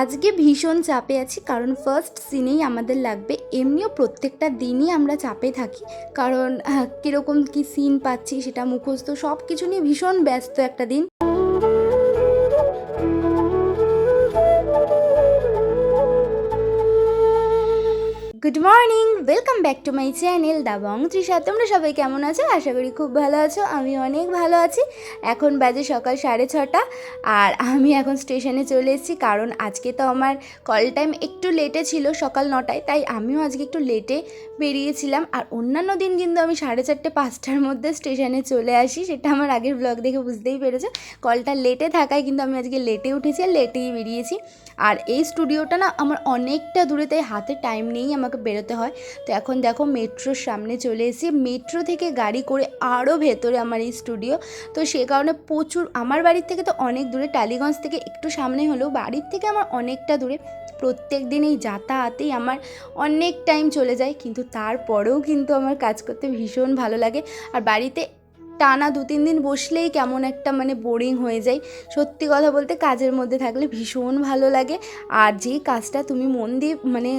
আজকে ভীষণ চাপে আছি, কারণ ফার্স্ট সিনেই আমাদের লাগবে, এমনিও প্রত্যেকটা দিনই আমরা চাপে থাকি। কারণ কীরকম কী সিন পাচ্ছি সেটা মুখস্থ সব কিছু নিয়ে ভীষণ ব্যস্ত একটা দিন। Good morning welcome back to my channel Dabangg Trisha তোমরা সবাই কেমন আছো? আশা করি খুব ভালো আছো। আমি অনেক ভালো আছি। এখন বাজে সকাল সাড়ে ছটা। আর আমি এখন স্টেশনে চলে এসেছি, কারণ আজকে তো আমার কল টাইম একটু লেটে ছিল সকাল নটায়, তাই আমিও আজকে একটু লেটে বেরিয়েছিলাম। আর অন্যান্য দিন কিন্তু আমি সাড়ে চারটে, পাঁচটার মধ্যে স্টেশনে চলে আসি, সেটা আমার আগের ব্লগ দেখে বুঝতেই পেরেছ। কলটা লেটে থাকায় কিন্তু আমি আজকে লেটে উঠেছি আর লেটেই বেরিয়েছি। আর এই স্টুডিওটা না আমার অনেকটা দূরে, তাই হাতে টাইম নেই আমাকে বেরোতে হয়। তো এখন দেখো মেট্রোর সামনে চলে এসেছি। মেট্রো থেকে গাড়ি করে আরও ভেতরে আমার এই স্টুডিও তো সে কারণে প্রচুর, আমার বাড়ির থেকে তো অনেক দূরে, টালিগঞ্জ থেকে একটু সামনে হলেও বাড়ির থেকে আমার অনেকটা দূরে। প্রত্যেক দিন এই যাতায়াতেই আমার অনেক টাইম চলে যায়, কিন্তু তারপরেও কিন্তু আমার কাজ করতে ভীষণ ভালো লাগে। আর বাড়িতে টানা দু তিন দিন বসলেই কেমন একটা মানে বোরিং হয়ে যায়। সত্যি কথা বলতে কাজের মধ্যে থাকলে ভীষণ ভালো লাগে। আর যেই কাজটা তুমি মন দিয়ে মানে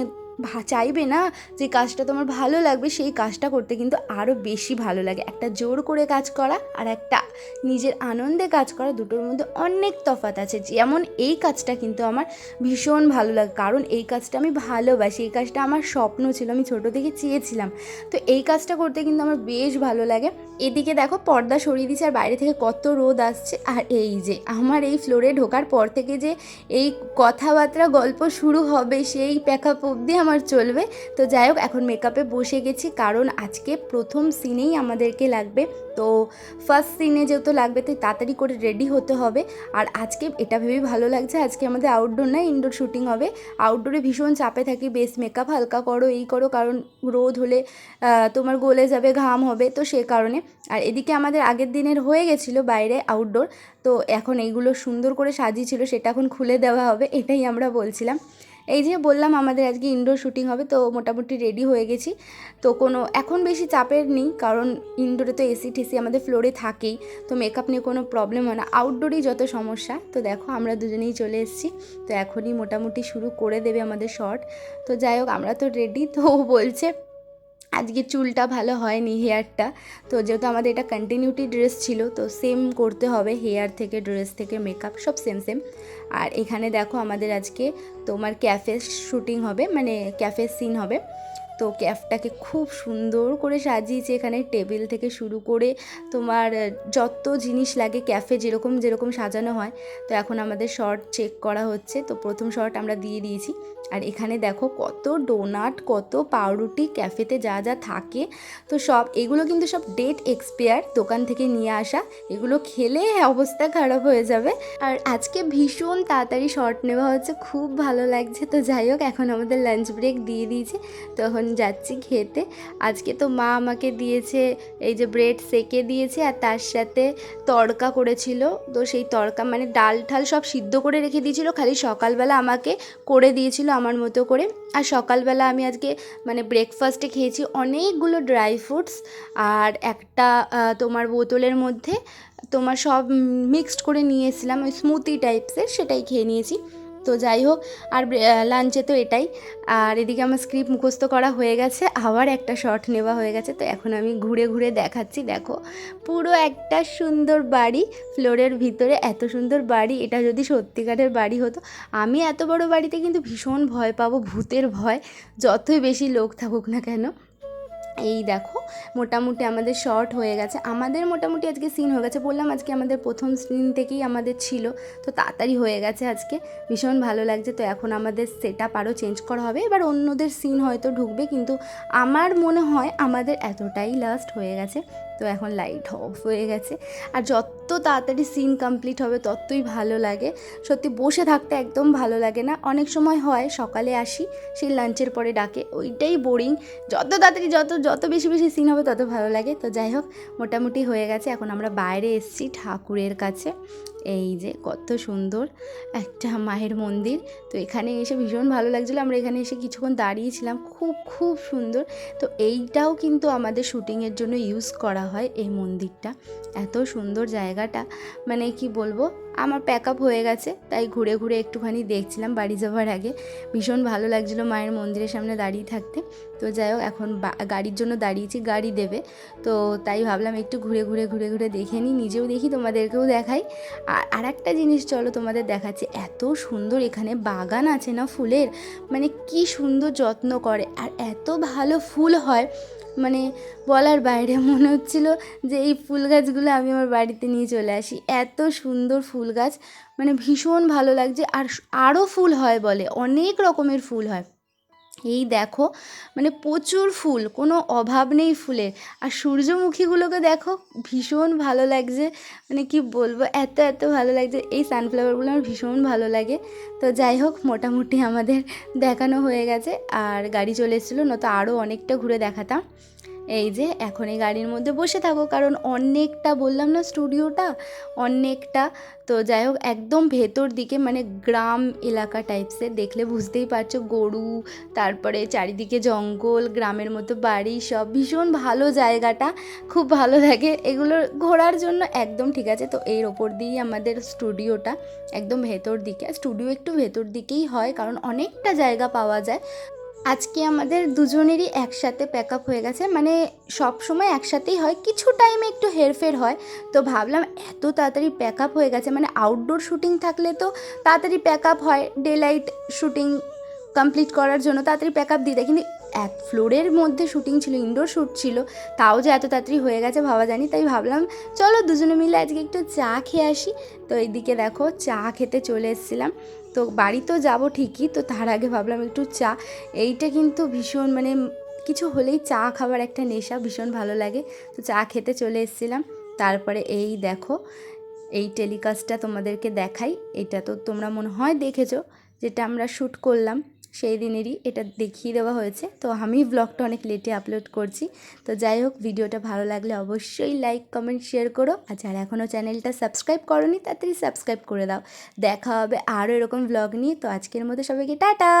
চাইবে না যে কাজটা তোমার ভালো লাগবে, সেই কাজটা করতে কিন্তু আরও বেশি ভালো লাগে। একটা জোর করে কাজ করা আর একটা নিজের আনন্দে কাজ করা দুটোর মধ্যে অনেক তফাৎ আছে। যেমন এই কাজটা কিন্তু আমার ভীষণ ভালো লাগে। কারণ এই কাজটা আমি ভালোবাসি, এই কাজটা আমার স্বপ্ন ছিল, আমি ছোটো থেকে চেয়েছিলাম। তো এই কাজটা করতে কিন্তু আমার বেশ ভালো লাগে। এদিকে দেখো পর্দা সরিয়ে দিচ্ছে আর বাইরে থেকে কত রোদ আসছে। আর এই যে আমার এই ফ্লোরে ঢোকার পর থেকে যে এই কথাবার্তা গল্প শুরু হবে সেই প্যাকআপ অবধি আমার চলবে। তো যাই হোক, এখন মেকআপে বসে গেছি, কারণ আজকে প্রথম সিনেই আমাদেরকে লাগবে। তো ফার্স্ট সিনে যেহেতু লাগবে, তাই তাড়াতাড়ি করে রেডি হতে হবে। আর আজকে এটা ভেবেই ভালো লাগছে, আজকে আমাদের আউটডোর না ইনডোর শুটিং হবে। আউটডোরে ভীষণ চাপে থাকি বেশ মেকআপ হালকা করো, এই করো, কারণ রোদ হলে তোমার গলে যাবে, ঘাম হবে, তো সে কারণে। আর এদিকে আমাদের আগের দিনের হয়ে গেছিল বাইরে আউটডোর তো এখন এইগুলো সুন্দর করে সাজিয়েছিল, সেটা এখন খুলে দেওয়া হবে, এটাই আমরা বলছিলাম। এই যে বললাম আমাদের আজকে ইনডোর শুটিং হবে, তো মোটামুটি রেডি হয়ে গেছি। তো কোনো, এখন বেশি চাপের নেই, কারণ ইনডোরে তো এসি টেসি আমাদের ফ্লোরে থাকেই, তো মেকআপ নিয়ে কোনো প্রবলেম হয় না। আউটডোরেই যত সমস্যা, তো দেখো আমরা দুজনেই চলে এসেছি, তো এখনই মোটামুটি শুরু করে দেবে আমাদের শর্ট তো যাই হোক, আমরা তো রেডি তো বলছে আজকে চুলটা ভালো হয়নি হেয়ারটা। তো যেহেতু আমাদের এটা কন্টিনিউটি ড্রেস ছিল, তো সেম করতে হবে হেয়ার থেকে ড্রেস থেকে মেকআপ সব সেম সেম আর এখানে দেখো আমাদের আজকে তোমার ক্যাফে শুটিং হবে মানে ক্যাফে সিন হবে। তো ক্যাফটাকে খুব সুন্দর করে সাজিয়েছে এখানে টেবিল থেকে শুরু করে তোমার যত জিনিস লাগে ক্যাফে যেরকম যেরকম সাজানো হয়। তো এখন আমাদের শর্ট চেক করা হচ্ছে। তো প্রথম শর্ট আমরা দিয়ে দিয়েছি। আর এখানে দেখো কত ডোনাট, কত পাউরুটি, ক্যাফেতে যা যা থাকে। তো সব, এগুলো কিন্তু সব ডেট এক্সপায়ার দোকান থেকে নিয়ে আসা। এগুলো খেলে অবস্থা খারাপ হয়ে যাবে। আর আজকে ভীষণ তাড়াতাড়ি শর্ট নেওয়া হচ্ছে, খুব ভালো লাগছে। তো যাই হোক, এখন আমাদের লাঞ্চ ব্রেক দিয়ে দিয়েছে। তখন যাচ্ছি খেতে। আজকে তো মা আমাকে দিয়েছে, এই যে ব্রেড সেকে দিয়েছে আর তার সাথে তড়কা করেছিল। তো সেই তড়কা মানে ডাল ঠাল সব সিদ্ধ করে রেখে দিয়েছিল। খালি সকালবেলা আমাকে করে দিয়েছিল। আমার মতো করে। আর সকালবেলা আমি আজকে মানে ব্রেকফাস্টে খেয়েছি অনেকগুলো ড্রাই ফ্রুটস আর একটা তোমার বোতলের মধ্যে তোমার সব মিক্সড করে নিয়েছিলাম, ওই স্মুথি টাইপসের সেটাই খেয়ে নিয়েছি। তো যাই হোক, আর লাঞ্চে তো এটাই। আর এদিকে আমার স্ক্রিপ্ট মুখস্থ করা হয়ে গেছে, আবার একটা শট নেওয়া হয়ে গেছে। তো এখন আমি ঘুরে ঘুরে দেখাচ্ছি, দেখো। পুরো একটা সুন্দর বাড়ি ফ্লোরের ভিতরে এত সুন্দর বাড়ি, এটা যদি সত্যিকারের বাড়ি হতো, আমি এত বড় বাড়িতে কিন্তু ভীষণ ভয় পাবো, ভূতের ভয়, যতই বেশি লোক থাকুক না কেন। এই দেখো, মোটামুটি আমাদের শর্ট হয়ে গেছে। আমাদের মোটামুটি আজকে সিন হয়ে গেছে, বললাম আজকে আমাদের প্রথম সিন থেকেই আমাদের ছিল। তো তাড়াতাড়ি হয়ে গেছে আজকে, ভীষণ ভালো লাগছে। তো এখন আমাদের সেট আপ আরও চেঞ্জ করা হবে। এবার অন্যদের সিন হয়তো ঢুকবে, কিন্তু আমার মনে হয় আমাদের এতটাই লাস্ট হয়ে গেছে। তো এখন লাইট অফ হয়ে গেছে। আর যত তাড়াতাড়ি সিন কমপ্লিট হবে, ততই ভালো লাগে। সত্যি বসে থাকতে একদম ভালো লাগে না। অনেক সময় হয়, সকালে আসি সেই লাঞ্চের পরে ডাকে। ওইটাই বোরিং যত তাড়াতাড়ি, যত যত বেশি বেশি সিন হবে, তত ভালো লাগে। তো যাই হোক, মোটামুটি হয়ে গেছে। এখন আমরা বাইরে এসেছি ঠাকুরের কাছে। এই যে কত সুন্দর একটা মায়ের মন্দির। তো এখানে এসে ভীষণ ভালো লাগছিল। আমরা এখানে এসে কিছুক্ষণ দাঁড়িয়েছিলাম। খুব খুব সুন্দর। তো এইটাও কিন্তু আমাদের শুটিংয়ের জন্য ইউজ করা হয় এই মন্দিরটা। এত সুন্দর জায়গাটা। মানে কি বলব, আমার প্যাক আপ হয়ে গেছে, তাই ঘুরে ঘুরে একটুখানি দেখছিলাম বাড়ি যাওয়ার আগে। ভীষণ ভালো লাগছিল মায়ের মন্দিরের সামনে দাঁড়িয়ে থাকতে। তো যাই হোক, এখন গাড়ির জন্য দাঁড়িয়েছি, গাড়ি দেবে। তো তাই ভাবলাম একটু ঘুরে ঘুরে ঘুরে ঘুরে দেখে নিই, নিজেও দেখি, তোমাদেরকেও দেখাই। আর আর একটা জিনিস চলো তোমাদের দেখাচ্ছি, এত সুন্দর এখানে বাগান আছে না ফুলের? মানে কি সুন্দর যত্ন করে, আর এত ভালো ফুল হয়। মানে বলার বাইরে, মনে হচ্ছিল যে এই ফুল গাছগুলো আমি আমার বাড়িতে নিয়ে চলে আসি। এত সুন্দর ফুল গাছ মানে ভীষণ ভালো লাগছে। আর আরও ফুল হয় বলে, অনেক রকমের ফুল হয়। এই দেখো মানে প্রচুর ফুল, কোনো অভাব নেই ফুলের আর সূর্যমুখীগুলোকে দেখো, ভীষণ ভালো লাগছে। মানে কি বলব, এত এত ভালো লাগছে। এই সানফ্লাওয়ারগুলো আমার ভীষণ ভালো লাগে। তো যাই হোক, মোটামুটি আমাদের দেখানো হয়ে গেছে। আর গাড়ি চলে এসেছিল, নয়তো আরও অনেকটা ঘুরে দেখাতাম। এই যে এখন এই গাড়ির মধ্যে বসে থাকো, কারণ অনেকটা বললাম না স্টুডিওটা? অনেকটা। তো যাই হোক, একদম ভেতর দিকে মানে গ্রাম এলাকা টাইপসের দেখলে বুঝতেই পারছ, গরু, তারপরে চারিদিকে জঙ্গল, গ্রামের মতো বাড়ি, সব ভীষণ ভালো জায়গাটা, খুব ভালো লাগে। এগুলো ঘোরার জন্য একদম ঠিক আছে। তো এর ওপর দিয়েই আমাদের স্টুডিওটা একদম ভেতর দিকে। স্টুডিও একটু ভেতর দিকেই হয়, কারণ অনেকটা জায়গা পাওয়া যায়। আজকে আমাদের দুজনেরই একসাথে প্যাক আপ হয়ে গেছে। মানে সব সময় একসাথেই হয়, কিছু টাইমে একটু হেরফের হয়। তো ভাবলাম এত তাড়াতাড়ি প্যাক আপ হয়ে গেছে মানে আউটডোর শুটিং থাকলে তো তাড়াতাড়ি প্যাক আপ হয় ডে লাইট শুটিং কমপ্লিট করার জন্য তাড়াতাড়ি প্যাক আপ দিয়ে দেয়। কিন্তু এক ফ্লোরের মধ্যে শুটিং ছিল ইনডোর শ্যুট ছিল, তাও যে এত তাড়াতাড়ি হয়ে গেছে ভাবা জানি তাই ভাবলাম, চলো দুজনে মিলে আজকে একটু চা খেয়ে আসি। তো এইদিকে দেখো, চা খেতে চলে এসেছিলাম। তো বাড়ি তো যাব ঠিকই, তো তার আগে ভাবলাম একটু চা। এইটা কিন্তু ভীষণ মানে কিছু হলেই চা খাবার একটা নেশা, ভীষণ ভালো লাগে। তো চা খেতে চলে এসেছিলাম। তারপরে এই দেখো, এই টেলিকাস্টটা তোমাদেরকে দেখাই। এটা তো তোমরা মনে হয় দেখেছ, যেটা আমরা শ্যুট করলাম। সেই দিনেরই এটা দেখিয়ে দেওয়া হয়েছে। তো আমি ব্লগটা অনেক লেটে আপলোড করছি। তো যাই হোক, ভিডিওটা ভালো লাগলে অবশ্যই লাইক কমেন্ট শেয়ার করো। আর যারা এখনও চ্যানেলটা সাবস্ক্রাইব করনি, তাড়াতাড়ি সাবস্ক্রাইব করে দাও। দেখা হবে আরও এরকম ব্লগ নিয়ে। তো আজকের মধ্যে সবাইকে টাটা!